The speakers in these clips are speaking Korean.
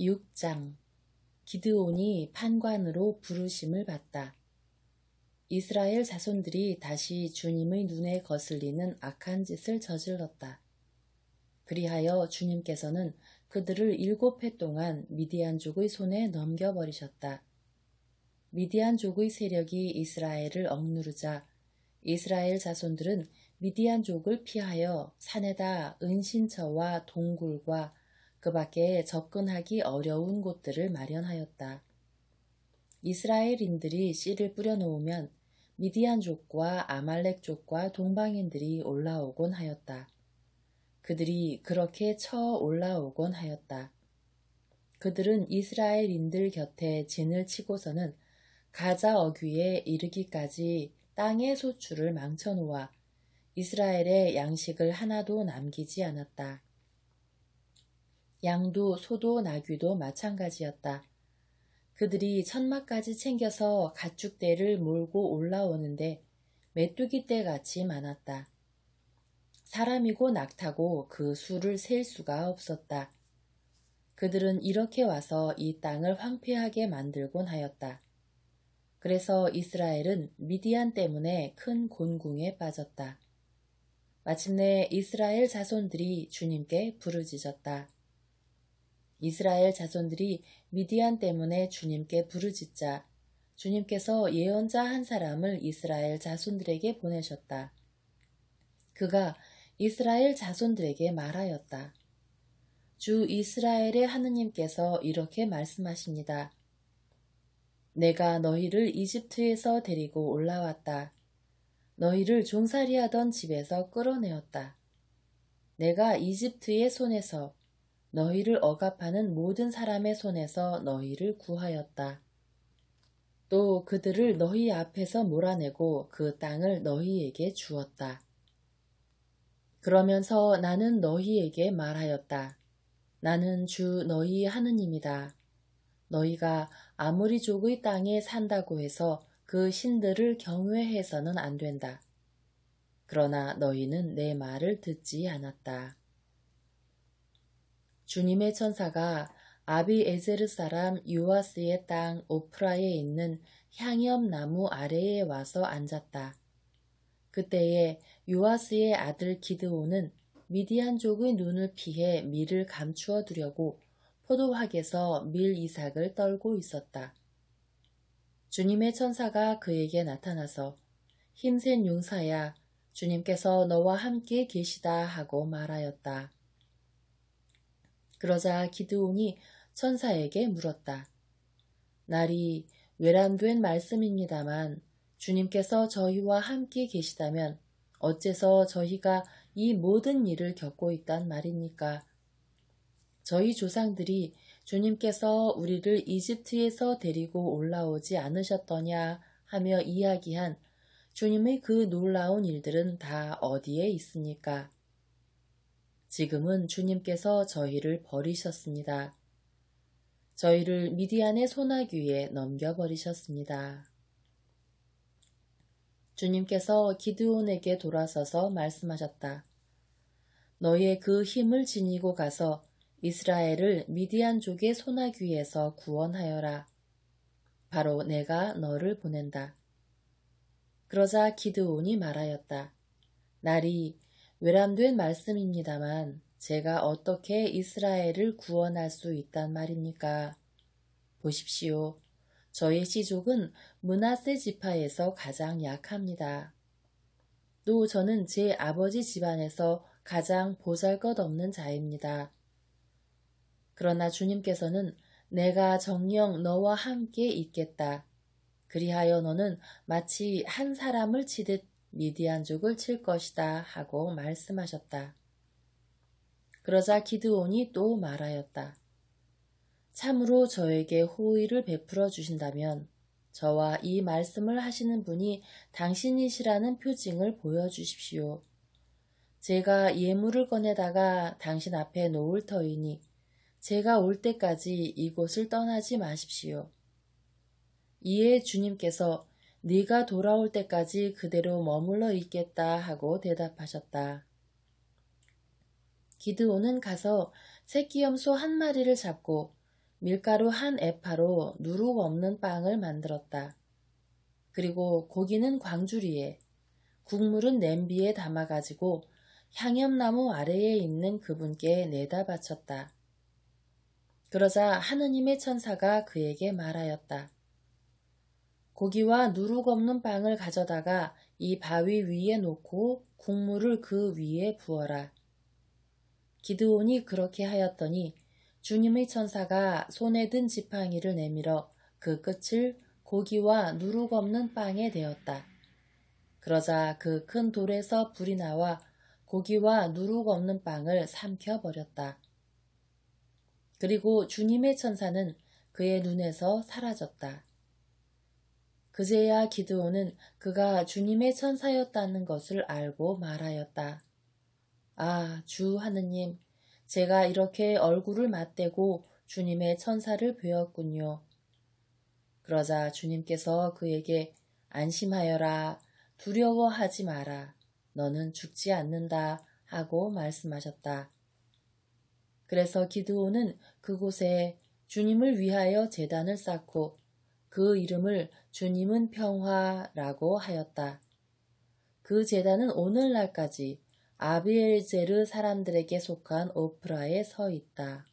6장 기드온이 판관으로 부르심을 받다. 이스라엘 자손들이 다시 주님의 눈에 거슬리는 악한 짓을 저질렀다. 그리하여 주님께서는 그들을 일곱 해 동안 미디안족의 손에 넘겨버리셨다. 미디안족의 세력이 이스라엘을 억누르자 이스라엘 자손들은 미디안족을 피하여 산에다 은신처와 동굴과 그 밖에 접근하기 어려운 곳들을 마련하였다. 이스라엘인들이 씨를 뿌려놓으면 미디안족과 아말렉족과 동방인들이 올라오곤 하였다. 그들이 그렇게 쳐 올라오곤 하였다. 그들은 이스라엘인들 곁에 진을 치고서는 가자 어귀에 이르기까지 땅의 소출을 망쳐놓아 이스라엘의 양식을 하나도 남기지 않았다. 양도 소도 나귀도 마찬가지였다. 그들이 천막까지 챙겨서 가축대를 몰고 올라오는데 메뚜기 떼같이 많았다. 사람이고 낙타고 그 수를 셀 수가 없었다. 그들은 이렇게 와서 이 땅을 황폐하게 만들곤 하였다. 그래서 이스라엘은 미디안 때문에 큰 곤궁에 빠졌다. 마침내 이스라엘 자손들이 주님께 부르짖었다. 이스라엘 자손들이 미디안 때문에 주님께 부르짖자 주님께서 예언자 한 사람을 이스라엘 자손들에게 보내셨다. 그가 이스라엘 자손들에게 말하였다. 주 이스라엘의 하느님께서 이렇게 말씀하십니다. 내가 너희를 이집트에서 데리고 올라왔다. 너희를 종살이하던 집에서 끌어내었다. 내가 이집트의 손에서 너희를 억압하는 모든 사람의 손에서 너희를 구하였다. 또 그들을 너희 앞에서 몰아내고 그 땅을 너희에게 주었다. 그러면서 나는 너희에게 말하였다. 나는 주 너희 하느님이다. 너희가 아무리 족의 땅에 산다고 해서 그 신들을 경외해서는 안 된다. 그러나 너희는 내 말을 듣지 않았다. 주님의 천사가 아비에제르 사람 유아스의 땅 오프라에 있는 향염나무 아래에 와서 앉았다. 그때에 유아스의 아들 기드온은 미디안족의 눈을 피해 밀을 감추어 두려고 포도학에서 밀 이삭을 떨고 있었다. 주님의 천사가 그에게 나타나서 힘센 용사야 주님께서 너와 함께 계시다 하고 말하였다. 그러자 기드온이 천사에게 물었다. 날이 외람된 말씀입니다만 주님께서 저희와 함께 계시다면 어째서 저희가 이 모든 일을 겪고 있단 말입니까? 저희 조상들이 주님께서 우리를 이집트에서 데리고 올라오지 않으셨더냐 하며 이야기한 주님의 그 놀라운 일들은 다 어디에 있습니까? 지금은 주님께서 저희를 버리셨습니다. 저희를 미디안의 소나귀에 넘겨버리셨습니다. 주님께서 기드온에게 돌아서서 말씀하셨다. 너의 그 힘을 지니고 가서 이스라엘을 미디안 족의 소나귀에서 구원하여라. 바로 내가 너를 보낸다. 그러자 기드온이 말하였다. 날이 외람된 말씀입니다만 제가 어떻게 이스라엘을 구원할 수 있단 말입니까? 보십시오. 저의 시족은 문하세 지파에서 가장 약합니다. 또 저는 제 아버지 집안에서 가장 보잘것없는 자입니다. 그러나 주님께서는 내가 정령 너와 함께 있겠다. 그리하여 너는 마치 한 사람을 치듯 미디안족을 칠 것이다 하고 말씀하셨다. 그러자 기드온이 또 말하였다. 참으로 저에게 호의를 베풀어 주신다면 저와 이 말씀을 하시는 분이 당신이시라는 표징을 보여주십시오. 제가 예물을 꺼내다가 당신 앞에 놓을 터이니 제가 올 때까지 이곳을 떠나지 마십시오. 이에 주님께서 네가 돌아올 때까지 그대로 머물러 있겠다 하고 대답하셨다. 기드온은 가서 새끼염소 한 마리를 잡고 밀가루 한 에파로 누룩 없는 빵을 만들었다. 그리고 고기는 광주리에, 국물은 냄비에 담아가지고 향염나무 아래에 있는 그분께 내다 바쳤다. 그러자 하느님의 천사가 그에게 말하였다. 고기와 누룩 없는 빵을 가져다가 이 바위 위에 놓고 국물을 그 위에 부어라. 기드온이 그렇게 하였더니 주님의 천사가 손에 든 지팡이를 내밀어 그 끝을 고기와 누룩 없는 빵에 대었다. 그러자 그 큰 돌에서 불이 나와 고기와 누룩 없는 빵을 삼켜버렸다. 그리고 주님의 천사는 그의 눈에서 사라졌다. 그제야 기드온은 그가 주님의 천사였다는 것을 알고 말하였다. 아, 주 하느님, 제가 이렇게 얼굴을 맞대고 주님의 천사를 뵈었군요. 그러자 주님께서 그에게 안심하여라, 두려워하지 마라, 너는 죽지 않는다 하고 말씀하셨다. 그래서 기드온은 그곳에 주님을 위하여 재단을 쌓고 그 이름을 주님은 평화라고 하였다. 그 재단은 오늘날까지 아비엘제르 사람들에게 속한 오프라에 서 있다.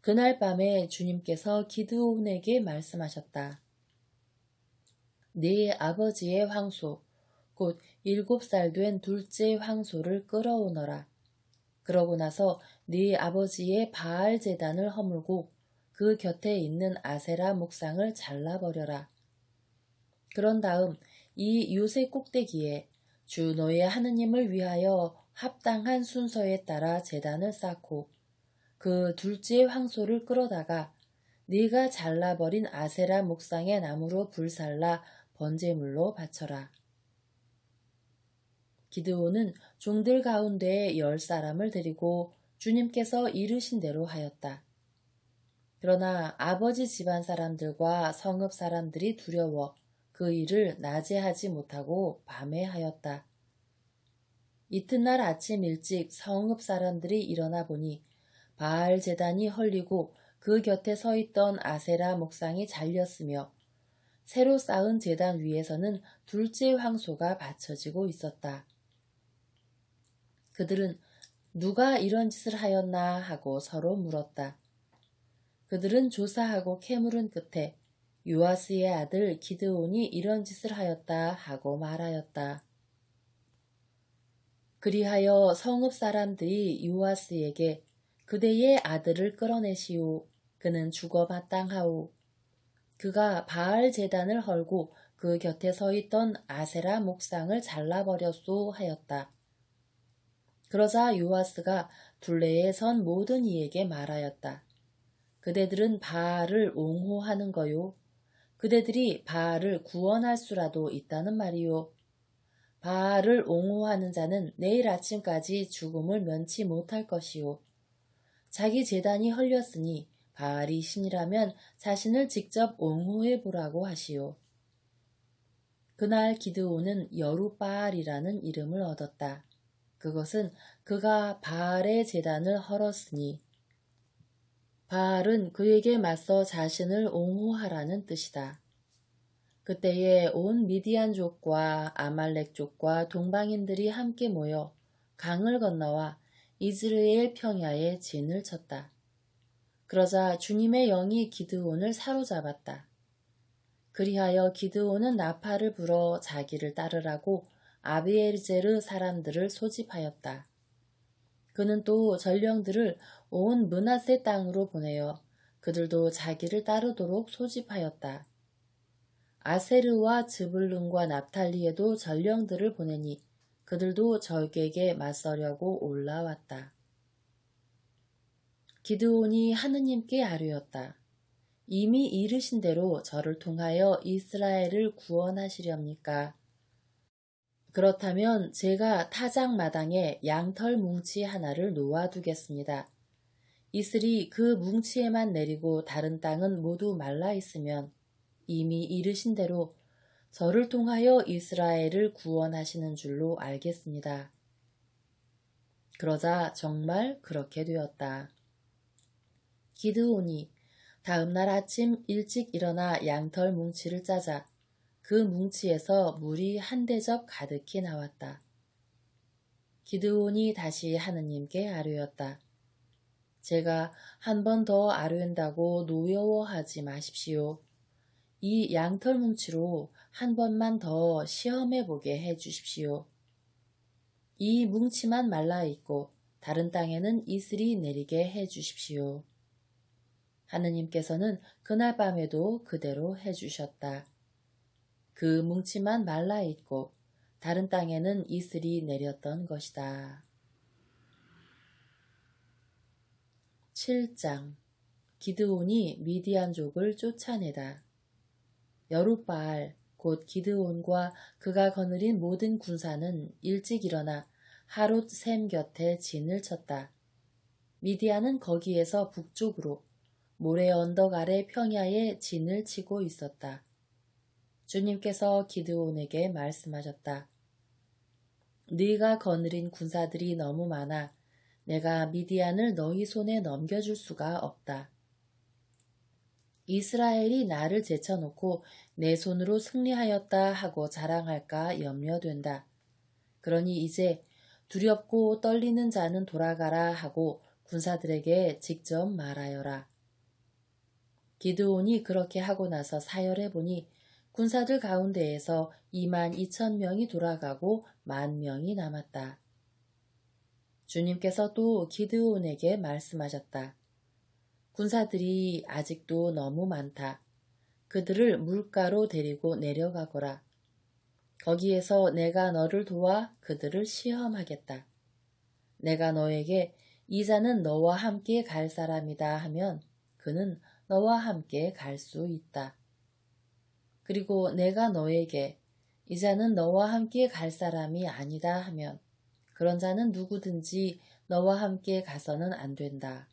그날 밤에 주님께서 기드온에게 말씀하셨다. 네 아버지의 황소, 곧 일곱 살 된 둘째 황소를 끌어오너라. 그러고 나서 네 아버지의 바알 재단을 허물고 그 곁에 있는 아세라 목상을 잘라버려라. 그런 다음 이 요새 꼭대기에 주 너의 하느님을 위하여 합당한 순서에 따라 재단을 쌓고 그 둘째 황소를 끌어다가 네가 잘라버린 아세라 목상의 나무로 불살라 번제물로 바쳐라. 기드온은 종들 가운데 열 사람을 데리고 주님께서 이르신 대로 하였다. 그러나 아버지 집안 사람들과 성읍 사람들이 두려워 그 일을 낮에 하지 못하고 밤에 하였다. 이튿날 아침 일찍 성읍 사람들이 일어나 보니 바알 재단이 헐리고 그 곁에 서 있던 아세라 목상이 잘렸으며 새로 쌓은 재단 위에서는 둘째 황소가 받쳐지고 있었다. 그들은 누가 이런 짓을 하였나 하고 서로 물었다. 그들은 조사하고 캐물은 끝에 요아스의 아들 기드온이 이런 짓을 하였다 하고 말하였다. 그리하여 성읍 사람들이 요아스에게 그대의 아들을 끌어내시오. 그는 죽어 마땅하오. 그가 바알 재단을 헐고 그 곁에 서 있던 아세라 목상을 잘라버렸소 하였다. 그러자 요아스가 둘레에 선 모든 이에게 말하였다. 그대들은 바알을 옹호하는 거요. 그대들이 바알을 구원할 수라도 있다는 말이요. 바알을 옹호하는 자는 내일 아침까지 죽음을 면치 못할 것이요. 자기 재단이 헐렸으니 바알이 신이라면 자신을 직접 옹호해 보라고 하시오. 그날 기드온은 여루바알이라는 이름을 얻었다. 그것은 그가 바알의 재단을 헐었으니 바알은 그에게 맞서 자신을 옹호하라는 뜻이다. 그때에 온 미디안 족과 아말렉 족과 동방인들이 함께 모여 강을 건너와 이스라엘 평야에 진을 쳤다. 그러자 주님의 영이 기드온을 사로잡았다. 그리하여 기드온은 나팔을 불어 자기를 따르라고 아비엘제르 사람들을 소집하였다. 그는 또 전령들을 온 문하세 땅으로 보내어 그들도 자기를 따르도록 소집하였다. 아세르와 즈블룬과 납탈리에도 전령들을 보내니 그들도 적에게 맞서려고 올라왔다. 기드온이 하느님께 아뢰었다. 이미 이르신 대로 저를 통하여 이스라엘을 구원하시렵니까? 그렇다면 제가 타작 마당에 양털 뭉치 하나를 놓아두겠습니다. 이슬이 그 뭉치에만 내리고 다른 땅은 모두 말라 있으면 이미 이르신 대로 저를 통하여 이스라엘을 구원하시는 줄로 알겠습니다. 그러자 정말 그렇게 되었다. 기드온이 다음 날 아침 일찍 일어나 양털 뭉치를 짜자 그 뭉치에서 물이 한 대접 가득히 나왔다. 기드온이 다시 하느님께 아뢰었다. 제가 한 번 더 아뢰는다고 노여워하지 마십시오. 이 양털 뭉치로 한 번만 더 시험해 보게 해 주십시오. 이 뭉치만 말라 있고 다른 땅에는 이슬이 내리게 해 주십시오. 하느님께서는 그날 밤에도 그대로 해 주셨다. 그 뭉치만 말라 있고 다른 땅에는 이슬이 내렸던 것이다. 7장 기드온이 미디안족을 쫓아내다. 여룻바알 곧 기드온과 그가 거느린 모든 군사는 일찍 일어나 하롯 샘 곁에 진을 쳤다. 미디안은 거기에서 북쪽으로 모래 언덕 아래 평야에 진을 치고 있었다. 주님께서 기드온에게 말씀하셨다. 네가 거느린 군사들이 너무 많아 내가 미디안을 너희 손에 넘겨줄 수가 없다. 이스라엘이 나를 제쳐놓고 내 손으로 승리하였다 하고 자랑할까 염려된다. 그러니 이제 두렵고 떨리는 자는 돌아가라 하고 군사들에게 직접 말하여라. 기드온이 그렇게 하고 나서 사열해 보니 군사들 가운데에서 2만 2천 명이 돌아가고 만 명이 남았다. 주님께서 또 기드온에게 말씀하셨다. 군사들이 아직도 너무 많다. 그들을 물가로 데리고 내려가거라. 거기에서 내가 너를 도와 그들을 시험하겠다. 내가 너에게 이자는 너와 함께 갈 사람이다 하면 그는 너와 함께 갈 수 있다. 그리고 내가 너에게 이자는 너와 함께 갈 사람이 아니다 하면 그런 자는 누구든지 너와 함께 가서는 안 된다.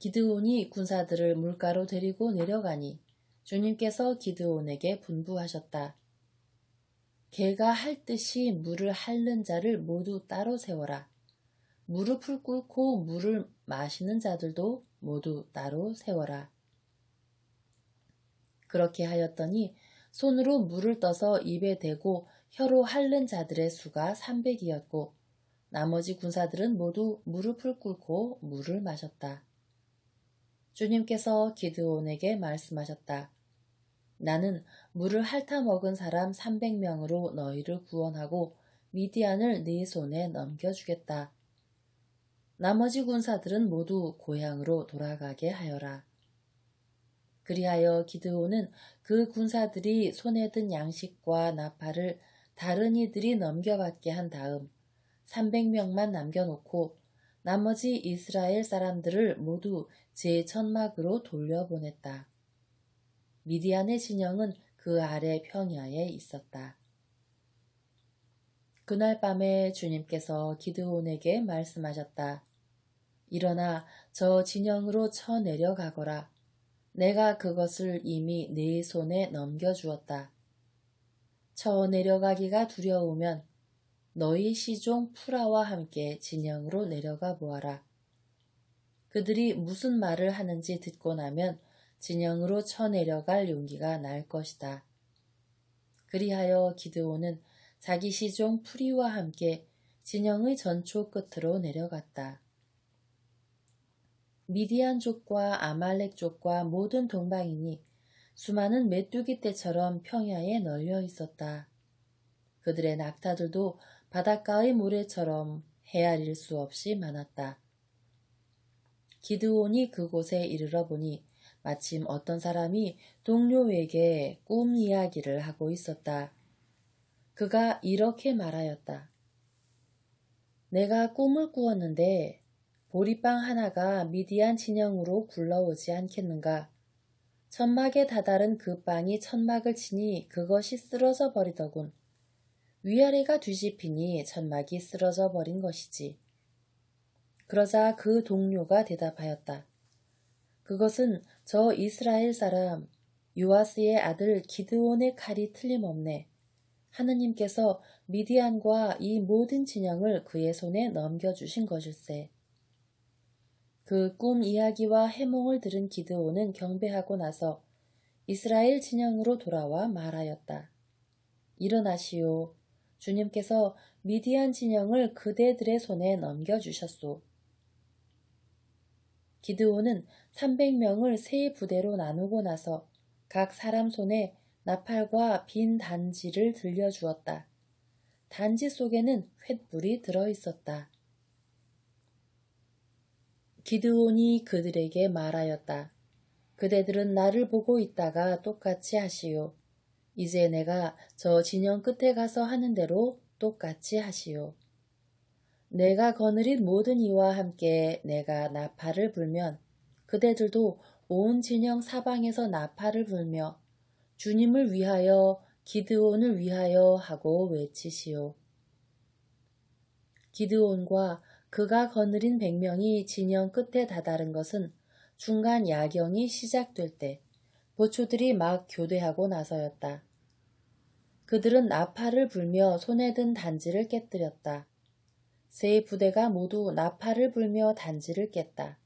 기드온이 군사들을 물가로 데리고 내려가니 주님께서 기드온에게 분부하셨다. 개가 할 듯이 물을 핥는 자를 모두 따로 세워라. 무릎을 꿇고 물을 마시는 자들도 모두 따로 세워라. 그렇게 하였더니 손으로 물을 떠서 입에 대고 혀로 핥는 자들의 수가 300이었고 나머지 군사들은 모두 무릎을 꿇고 물을 마셨다. 주님께서 기드온에게 말씀하셨다. 나는 물을 핥아 먹은 사람 300명으로 너희를 구원하고 미디안을 네 손에 넘겨주겠다. 나머지 군사들은 모두 고향으로 돌아가게 하여라. 그리하여 기드온은 그 군사들이 손에 든 양식과 나팔을 다른 이들이 넘겨받게 한 다음 300명만 남겨놓고 나머지 이스라엘 사람들을 모두 제 천막으로 돌려보냈다. 미디안의 진영은 그 아래 평야에 있었다. 그날 밤에 주님께서 기드온에게 말씀하셨다. 일어나 저 진영으로 쳐 내려가거라. 내가 그것을 이미 네 손에 넘겨주었다. 쳐 내려가기가 두려우면 너희 시종 프라와 함께 진영으로 내려가 보아라. 그들이 무슨 말을 하는지 듣고 나면 진영으로 쳐내려갈 용기가 날 것이다. 그리하여 기드온은 자기 시종 프리와 함께 진영의 전초 끝으로 내려갔다. 미디안족과 아말렉족과 모든 동방인이 수많은 메뚜기 떼처럼 평야에 널려 있었다. 그들의 낙타들도 바닷가의 모래처럼 헤아릴 수 없이 많았다. 기드온이 그곳에 이르러 보니 마침 어떤 사람이 동료에게 꿈 이야기를 하고 있었다. 그가 이렇게 말하였다. 내가 꿈을 꾸었는데 보리빵 하나가 미디안 진영으로 굴러오지 않겠는가? 천막에 다다른 그 빵이 천막을 치니 그것이 쓰러져 버리더군. 위아래가 뒤집히니 천막이 쓰러져 버린 것이지. 그러자 그 동료가 대답하였다. 그것은 저 이스라엘 사람 유아스의 아들 기드온의 칼이 틀림없네. 하느님께서 미디안과 이 모든 진영을 그의 손에 넘겨주신 것일세. 그 꿈 이야기와 해몽을 들은 기드온은 경배하고 나서 이스라엘 진영으로 돌아와 말하였다. 일어나시오. 주님께서 미디안 진영을 그대들의 손에 넘겨주셨소. 기드온은 300명을 세 부대로 나누고 나서 각 사람 손에 나팔과 빈 단지를 들려주었다. 단지 속에는 횃불이 들어있었다. 기드온이 그들에게 말하였다. 그대들은 나를 보고 있다가 똑같이 하시오. 이제 내가 저 진영 끝에 가서 하는 대로 똑같이 하시오. 내가 거느린 모든 이와 함께 내가 나팔을 불면 그대들도 온 진영 사방에서 나팔을 불며 주님을 위하여 기드온을 위하여 하고 외치시오. 기드온과 그가 거느린 백명이 진영 끝에 다다른 것은 중간 야경이 시작될 때 보초들이 막 교대하고 나서였다. 그들은 나팔을 불며 손에 든 단지를 깨뜨렸다. 세 부대가 모두 나팔을 불며 단지를 깼다.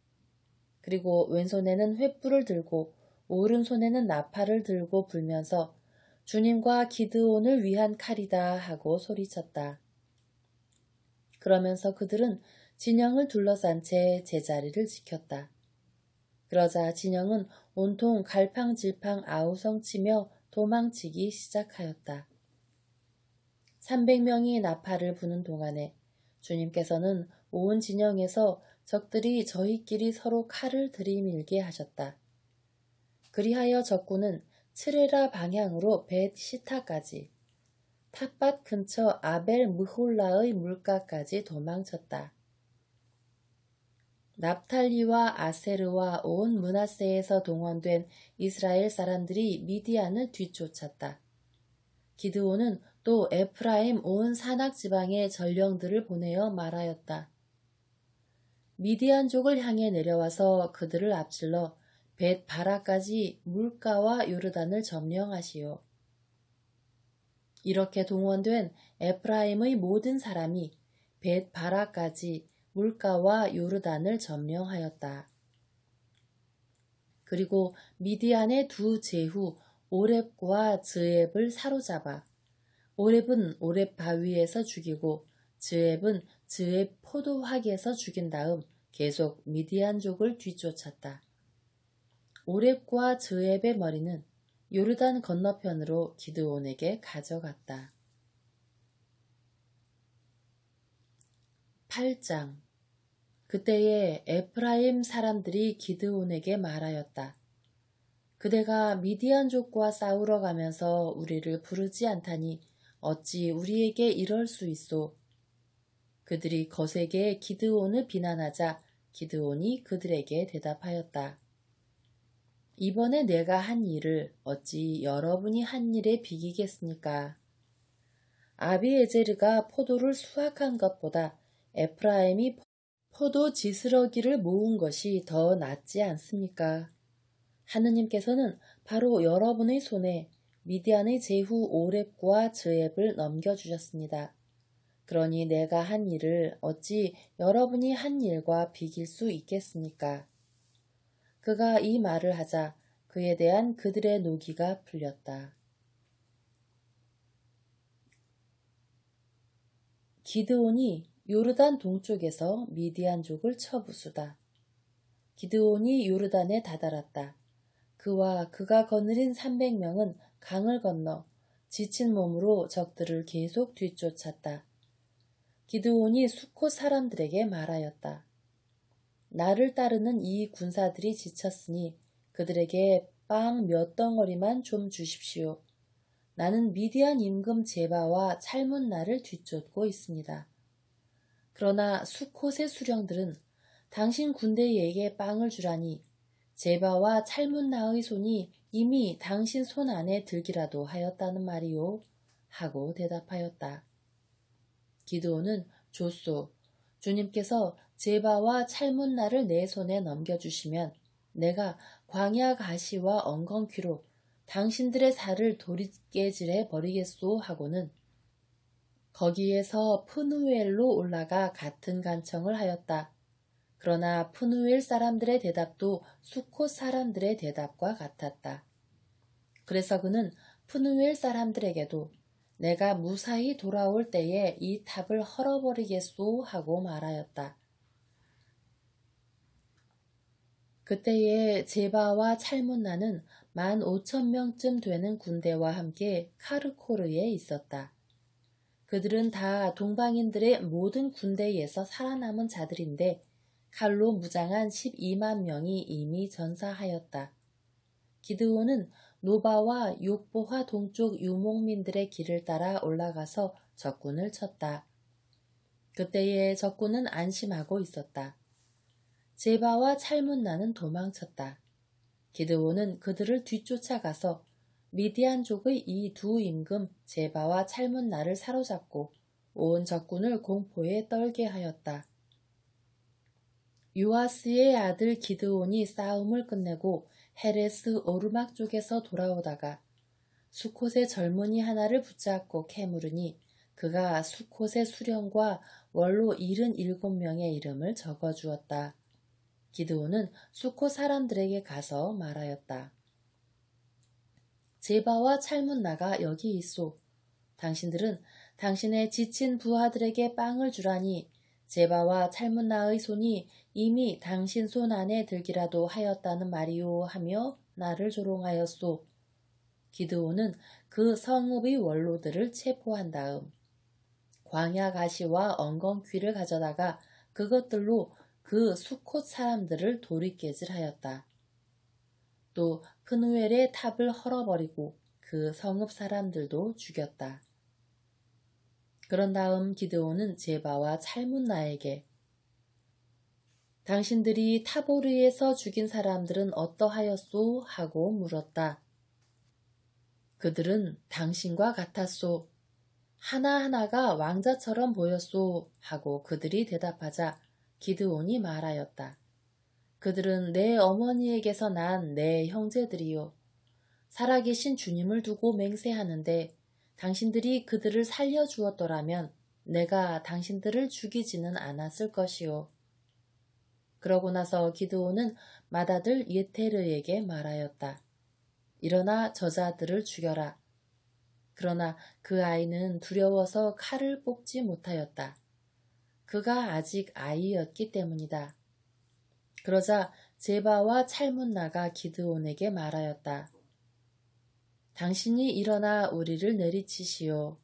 그리고 왼손에는 횃불을 들고 오른손에는 나팔을 들고 불면서 주님과 기드온을 위한 칼이다 하고 소리쳤다. 그러면서 그들은 진영을 둘러싼 채 제자리를 지켰다. 그러자 진영은 온통 갈팡질팡 아우성치며 도망치기 시작하였다. 300명이 나팔을 부는 동안에 주님께서는 온 진영에서 적들이 저희끼리 서로 칼을 들이밀게 하셨다. 그리하여 적군은 츠레라 방향으로 벳 시타까지 탑밭 근처 아벨 무홀라의 물가까지 도망쳤다. 납탈리와 아세르와 온 문하세에서 동원된 이스라엘 사람들이 미디안을 뒤쫓았다. 기드온은 또 에프라임 온 산악 지방의 전령들을 보내어 말하였다. 미디안 족을 향해 내려와서 그들을 앞질러 벳 바라까지 물가와 요르단을 점령하시오. 이렇게 동원된 에프라임의 모든 사람이 벳 바라까지 물가와 요르단을 점령하였다. 그리고 미디안의 두 제후 오렙과 즈앱을 사로잡아 오렙은 오렙 바위에서 죽이고 즈앱은 즈앱 포도화기에서 죽인 다음 계속 미디안족을 뒤쫓았다. 오렙과 즈앱의 머리는 요르단 건너편으로 기드온에게 가져갔다. 8장 그때에 에프라임 사람들이 기드온에게 말하였다. 그대가 미디안족과 싸우러 가면서 우리를 부르지 않다니 어찌 우리에게 이럴 수 있소? 그들이 거세게 기드온을 비난하자 기드온이 그들에게 대답하였다. 이번에 내가 한 일을 어찌 여러분이 한 일에 비기겠습니까? 아비에제르가 포도를 수확한 것보다 에프라임이 포도 지스러기를 모은 것이 더 낫지 않습니까? 하느님께서는 바로 여러분의 손에 미디안의 제후 오렙과 즈앱을 넘겨주셨습니다. 그러니 내가 한 일을 어찌 여러분이 한 일과 비길 수 있겠습니까? 그가 이 말을 하자 그에 대한 그들의 노기가 풀렸다. 기드온이 요르단 동쪽에서 미디안족을 쳐부수다. 기드온이 요르단에 다다랐다. 그와 그가 거느린 300명은 강을 건너 지친 몸으로 적들을 계속 뒤쫓았다. 기드온이 수코 사람들에게 말하였다. 나를 따르는 이 군사들이 지쳤으니 그들에게 빵 몇 덩어리만 좀 주십시오. 나는 미디안 임금 제바와 찰문나를 뒤쫓고 있습니다. 그러나 수콧의 수령들은 당신 군대에게 빵을 주라니 제바와 찰문나의 손이 이미 당신 손 안에 들기라도 하였다는 말이요. 하고 대답하였다. 기도는 조소, 주님께서 제바와 찰문나를 내 손에 넘겨주시면 내가 광야 가시와 엉겅퀴로 당신들의 살을 도리깨질해 버리겠소 하고는 거기에서 푸누엘로 올라가 같은 간청을 하였다. 그러나 푸누엘 사람들의 대답도 수콧 사람들의 대답과 같았다. 그래서 그는 푸누엘 사람들에게도 내가 무사히 돌아올 때에 이 탑을 헐어버리겠소 하고 말하였다. 그때에 제바와 찰문나는 만 오천 명쯤 되는 군대와 함께 카르코르에 있었다. 그들은 다 동방인들의 모든 군대에서 살아남은 자들인데 칼로 무장한 12만 명이 이미 전사하였다. 기드온은 노바와 욕보화 동쪽 유목민들의 길을 따라 올라가서 적군을 쳤다. 그때에 적군은 안심하고 있었다. 제바와 찰문나는 도망쳤다. 기드온은 그들을 뒤쫓아가서 미디안족의 이 두 임금 제바와 찰문나를 사로잡고 온 적군을 공포에 떨게 하였다. 유아스의 아들 기드온이 싸움을 끝내고 헤레스 오르막 쪽에서 돌아오다가 수콧의 젊은이 하나를 붙잡고 캐물으니 그가 수콧의 수령과 원로 77명의 이름을 적어주었다. 기드온은 수콧 사람들에게 가서 말하였다. 제바와 찰문나가 여기 있소. 당신들은 당신의 지친 부하들에게 빵을 주라니 제바와 찰문나의 손이 이미 당신 손 안에 들기라도 하였다는 말이오 하며 나를 조롱하였소. 기드온은 그 성읍의 원로들을 체포한 다음 광야 가시와 엉겅퀴를 가져다가 그것들로 그 수콧 사람들을 도리깨질하였다. 또 프누엘의 탑을 헐어버리고 그 성읍 사람들도 죽였다. 그런 다음 기드온은 제바와 찰문나에게 당신들이 타보르에서 죽인 사람들은 어떠하였소? 하고 물었다. 그들은 당신과 같았소. 하나하나가 왕자처럼 보였소. 하고 그들이 대답하자 기드온이 말하였다. 그들은 내 어머니에게서 난 내 형제들이요. 살아계신 주님을 두고 맹세하는데 당신들이 그들을 살려주었더라면 내가 당신들을 죽이지는 않았을 것이요. 그러고 나서 기드온은 맏아들 예테르에게 말하였다. 일어나 저자들을 죽여라. 그러나 그 아이는 두려워서 칼을 뽑지 못하였다. 그가 아직 아이였기 때문이다. 그러자 제바와 찰문나가 기드온에게 말하였다. 당신이 일어나 우리를 내리치시오.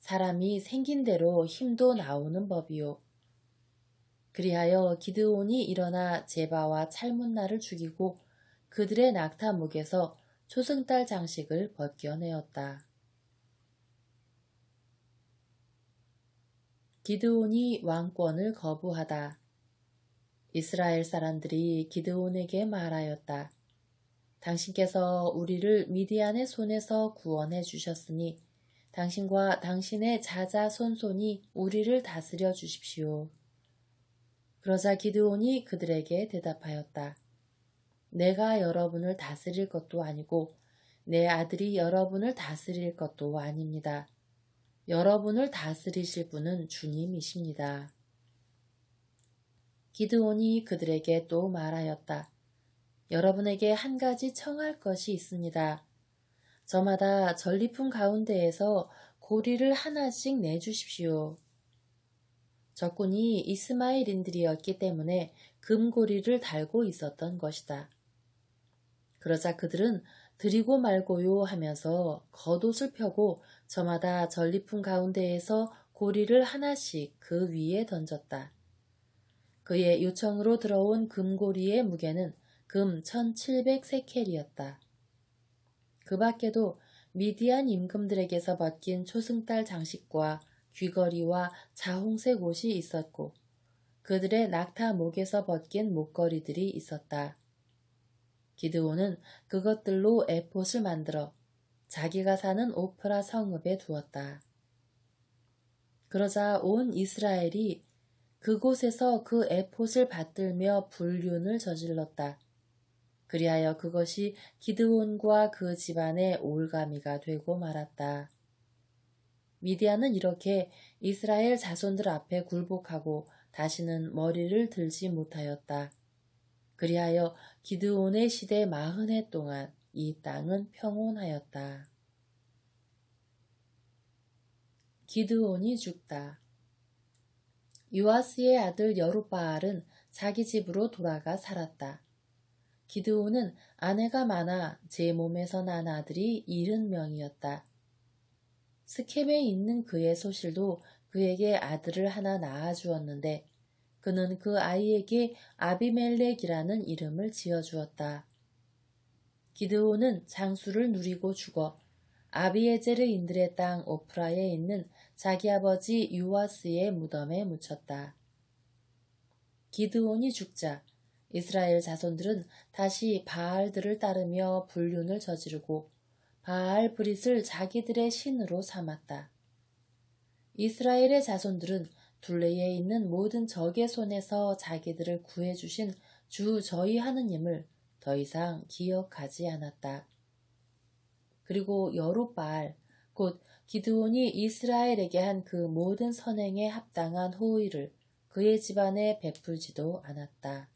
사람이 생긴 대로 힘도 나오는 법이요. 그리하여 기드온이 일어나 제바와 찰문나를 죽이고 그들의 낙타 목에서 초승달 장식을 벗겨내었다. 기드온이 왕권을 거부하다. 이스라엘 사람들이 기드온에게 말하였다. 당신께서 우리를 미디안의 손에서 구원해 주셨으니 당신과 당신의 자자 손손이 우리를 다스려 주십시오. 그러자 기드온이 그들에게 대답하였다. 내가 여러분을 다스릴 것도 아니고 내 아들이 여러분을 다스릴 것도 아닙니다. 여러분을 다스리실 분은 주님이십니다. 기드온이 그들에게 또 말하였다. 여러분에게 한 가지 청할 것이 있습니다. 저마다 전리품 가운데에서 고리를 하나씩 내주십시오. 적군이 이스마일인들이었기 때문에 금고리를 달고 있었던 것이다. 그러자 그들은 드리고 말고요 하면서 겉옷을 펴고 저마다 전리품 가운데에서 고리를 하나씩 그 위에 던졌다. 그의 요청으로 들어온 금고리의 무게는 금 1700세켈이었다. 그 밖에도 미디안 임금들에게서 벗긴 초승달 장식과 귀걸이와 자홍색 옷이 있었고 그들의 낙타 목에서 벗긴 목걸이들이 있었다. 기드온은 그것들로 에봇을 만들어 자기가 사는 오프라 성읍에 두었다. 그러자 온 이스라엘이 그곳에서 그 에봇을 받들며 불륜을 저질렀다. 그리하여 그것이 기드온과 그 집안의 올가미가 되고 말았다. 미디안은 이렇게 이스라엘 자손들 앞에 굴복하고 다시는 머리를 들지 못하였다. 그리하여 기드온의 시대 마흔 해 동안 이 땅은 평온하였다. 기드온이 죽다. 유아스의 아들 여룻바알은 자기 집으로 돌아가 살았다. 기드온은 아내가 많아 제 몸에서 난 아들이 일흔 명이었다. 스켐에 있는 그의 소실도 그에게 아들을 하나 낳아주었는데 그는 그 아이에게 아비멜렉이라는 이름을 지어주었다. 기드온은 장수를 누리고 죽어 아비에제르 인들의 땅 오프라에 있는 자기 아버지 유아스의 무덤에 묻혔다. 기드온이 죽자 이스라엘 자손들은 다시 바알들을 따르며 불륜을 저지르고 바알 브릿을 자기들의 신으로 삼았다. 이스라엘의 자손들은 둘레에 있는 모든 적의 손에서 자기들을 구해주신 주 저희 하느님을 더 이상 기억하지 않았다. 그리고 여룻바알, 곧 기드온이 이스라엘에게 한 그 모든 선행에 합당한 호의를 그의 집안에 베풀지도 않았다.